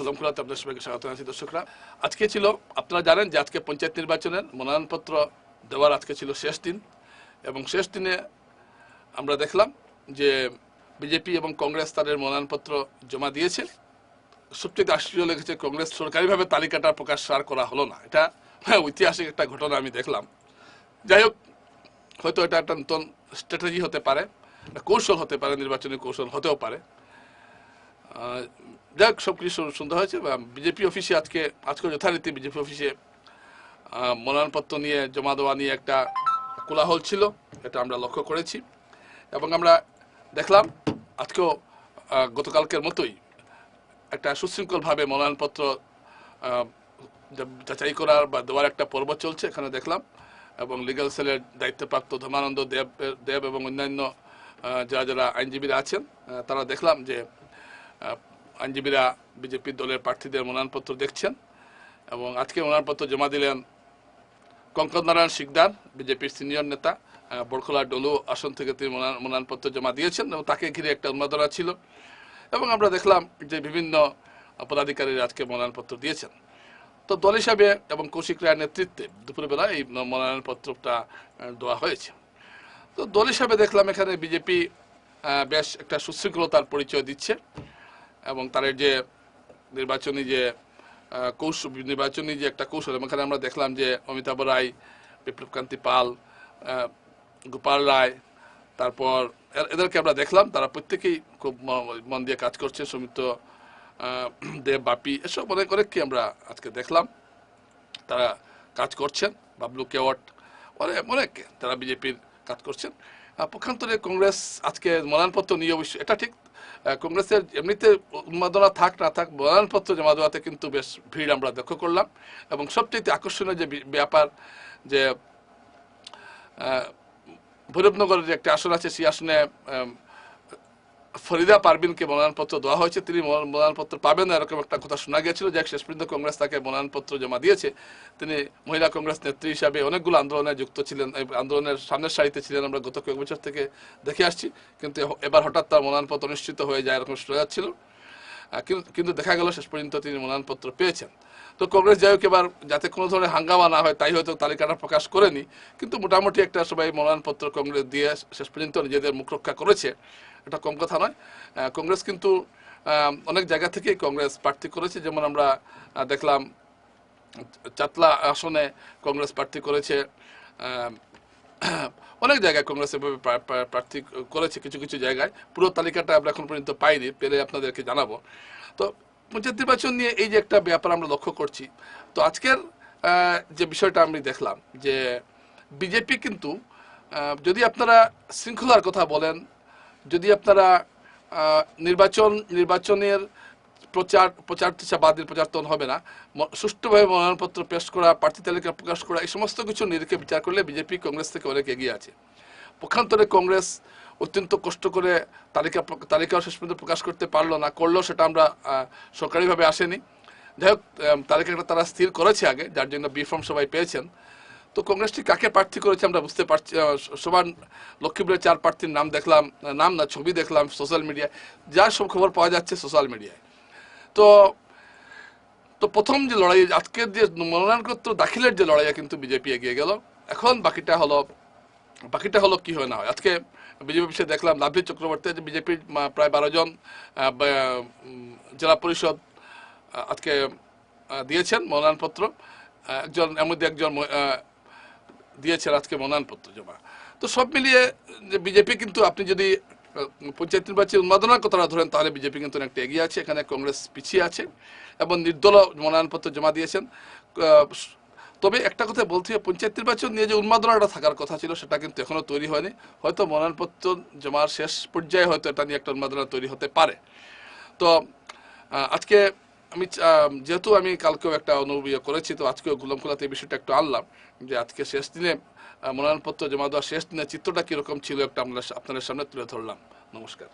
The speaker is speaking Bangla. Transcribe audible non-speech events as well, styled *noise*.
আদালতে আপনাদের সবাইকে স্বাগত জানাচ্ছি দর্শকরা। আজকে ছিল আপনারা জানেন যে আজকে পঞ্চায়েত নির্বাচনের মনোনয়নপত্র দেওয়ার আজকে ছিল শেষ দিন এবং শেষ দিনে আমরা দেখলাম যে বিজেপি এবং কংগ্রেস তাদের মনোনয়নপত্র জমা দিয়েছে। সবচেয়ে আশ্চর্য লেগেছে কংগ্রেস সরকারিভাবে তালিকাটা প্রকাশ আর করা হলো না। এটা হ্যাঁ, ঐতিহাসিক একটা ঘটনা আমি দেখলাম। যাই হোক হয়তো এটা একটা নতুন স্ট্র্যাটেজি হতে পারে কৌশল হতে পারে নির্বাচনী কৌশল হতেও পারে। যাই হোক সব কিছু সুন্দর হয়েছে। বিজেপি অফিসে আজকে আজকে যথারীতি বিজেপি অফিসে মনোনয়নপত্র নিয়ে, জমা দেওয়া নিয়ে একটা কোলাহল ছিল। এটা আমরা লক্ষ্য করেছি। এবং আমরা দেখলাম, আজকেও গতকালকের মতোই একটা সুশৃঙ্খলভাবে মনোনয়নপত্র যাচাই করার বা দেওয়ার একটা পর্ব চলছে, এখানে দেখলাম। এবং লিগ্যাল সেলের দায়িত্বপ্রাপ্ত ধর্মানন্দ দেব দেব এবং অন্যান্য যারা যারা আইনজীবীরা আছেন তারা দেখলাম যে আইনজীবীরা বিজেপি দলের প্রার্থীদের মনোনয়নপত্র দেখছেন এবং আজকে মনোনয়নপত্র জমা দিলেন কঙ্কন নারায়ণ শিকদার, বিজেপির সিনিয়র নেতা বরখলা ডলু আসন থেকে তিনি মনোনয়ন- মনোনয়নপত্র জমা দিয়েছেন এবং তাকে ঘিরে একটা উন্মাদনা ছিল এবং আমরা দেখলাম যে বিভিন্ন পদাধিকারীরা আজকে মনোনয়নপত্র দিয়েছেন। তো দল হিসাবে এবং কৌশিক রায়ের নেতৃত্বে দুপুরবেলা এই মনোনয়নপত্রটা দেওয়া হয়েছে। তো দল হিসাবে দেখলাম এখানে বিজেপি বেশ একটা সুশৃঙ্খলতার পরিচয় দিচ্ছে। এবং তাদের যে নির্বাচনী যে কৌশল নির্বাচনী যে একটা কৌশল, এবং এখানে আমরা দেখলাম যে অমিতাভ রায়, বিপ্লবকান্তি পাল গোপাল রায়, তারপর এদেরকে আমরা দেখলাম, তারা প্রত্যেকেই খুব মন দিয়ে কাজ করছে সমিত দেব, বাপি, এসব অনেক অনেককে আমরা আজকে দেখলাম। তারা কাজ করছেন, বাবলু কেওয়াট অনেক অনেকে তারা বিজেপির কাজ করছেন। পক্ষান্তরে কংগ্রেস আজকে মনোনয়নপত্র নিয়ে অবশ্যই এটা ঠিক কংগ্রেসের এমনিতে উন্মাদনা থাক, না থাক মনোনয়নপত্র জমা দেওয়াতে কিন্তু বেশ ভিড় আমরা লক্ষ্য করলাম। এবং সবচেয়ে আকর্ষণীয় যে ব্যাপার যে ভৈরবনগরের যে একটা আসন আছে, সেই আসনে ফরিদা পারবিনকে মনোনয়নপত্র দেওয়া হয়েছে। তিনি মনো- মনোনয়নপত্র পাবেন না, এরকম একটা কথা শোনা গিয়েছিল। যে শেষ পর্যন্ত কংগ্রেস তাকে মনোনয়নপত্র জমা দিয়েছে। তিনি মহিলা কংগ্রেস নেত্রী হিসাবে অনেকগুলো আন্দোলনে যুক্ত ছিলেন আন্দোলনের সামনের সারিতে ছিলেন। আমরা গত কয়েক বছর থেকে দেখে আসছি। কিন্তু এবার হঠাৎ তার মনোনয়নপত্র অনুষ্ঠিত হয়ে যায়, এরকম শোনা যাচ্ছিল। কিন্তু- দেখা গেল শেষ পর্যন্ত তিনি মনোনয়নপত্র পেয়েছেন। তো কংগ্রেস যাই হোক এবার যাতে কোনো ধরনের হাঙ্গামা না হয়, তাই হয়তো তালিকাটা প্রকাশ করেনি। কিন্তু মোটামুটি একটা সবাই মনোনয়নপত্র কংগ্রেস দিয়ে শেষ পর্যন্ত নিজেদের মুখ রক্ষা করেছে। এটা কম কথা নয়। কংগ্রেস কিন্তু অনেক জায়গা থেকেই কংগ্রেস প্রার্থী করেছে। যেমন আমরা দেখলাম চাতলা আসনে কংগ্রেস প্রার্থী করেছে *clears throat* অনেক জায়গায় কংগ্রেস এভাবে প্রা- প্রা- প্রার্থী করেছে কিছু কিছু জায়গায়। পুরো তালিকাটা আমরা এখন পর্যন্ত পাইনি, পেলে আপনাদেরকে জানাব। তো পঞ্চায়েত নির্বাচন নিয়ে এই যে একটা ব্যাপার আমরা লক্ষ্য করছি, তো আজকের যে বিষয়টা আমি দেখলাম যে বিজেপি কিন্তু যদি আপনারা শৃঙ্খলার কথা বলেন, যদি আপনারা নির্বাচন, নির্বাচনের প্রচার প্রচার টিচা বাদ দিয়ে প্রচার তো হবে না। সুষ্ঠুভাবে মনোনয়নপত্র পেশ করা, প্রার্থী তালিকা প্রকাশ করা, এই সমস্ত কিছু নিরিখে বিচার করলে বিজেপি, কংগ্রেস থেকে অনেক এগিয়ে আছে। পক্ষান্তরে কংগ্রেস অত্যন্ত কষ্ট করে তালিকা তালিকাও শেষ পর্যন্ত প্রকাশ করতে পারল না, করল সেটা আমরা সরকারিভাবে আসেনি। যাই হোক তালিকাটা তারা স্থির করেছে আগে, যার জন্য বি ফর্ম সবাই পেয়েছেন। তো কংগ্রেসটি কাকে প্রার্থী করেছে আমরা বুঝতে পারছি সবার লক্ষ্মীপুরের চার প্রার্থীর নাম দেখলাম নাম না, ছবি দেখলাম সোশ্যাল মিডিয়ায়। যা সব খবর পাওয়া যাচ্ছে সোশ্যাল মিডিয়ায়। তো তো প্রথম যে লড়াই, আজকের যে মনোনয়নপত্র, দাখিলের যে লড়াইয়া কিন্তু বিজেপি এগিয়ে গেল। এখন বাকিটা হলো বাকিটা হলো কি হয় না হয়। আজকে বিজেপি অফিসে দেখলাম লাভলি চক্রবর্তী, যে বিজেপির প্রায় বারো জন জেলা পরিষদ আজকে দিয়েছেন মনোনয়নপত্র। একজন, এর মধ্যে একজন দিয়েছেন আজকে মনোনয়নপত্র জমা। তো সব মিলিয়ে যে বিজেপি কিন্তু আপনি যদি পঞ্চায়েত নির্বাচনে উন্মাদনার কথাটা ধরেন তাহলে বিজেপি কিন্তু অনেকটা এগিয়ে আছে, এখানে কংগ্রেস পিছিয়ে আছে এবং নির্দল মনোনয়নপত্র জমা দিয়েছেন। তবে একটা কথা বলতে হবে পঞ্চায়েত নির্বাচন নিয়ে যে উন্মাদনাটা থাকার কথা ছিল, সেটা কিন্তু এখনও তৈরি হয়নি। হয়তো মনোনয়নপত্র জমার শেষ পর্যায়ে হয়তো এটা নিয়ে একটা উন্মাদনা তৈরি হতে পারে। তো আজকে আমি যেহেতু আমি কালকেও একটা অনুভব করেছি, তো আজকেও গুলাম খোলাতে এই বিষয়টা একটু আনলাম যে আজকে শেষ দিনে মনোনয়নপত্র জমা দেওয়ার শেষ দিনে চিত্রটা কীরকম ছিল একটা আমরা আপনাদের সামনে তুলে ধরলাম। নমস্কার।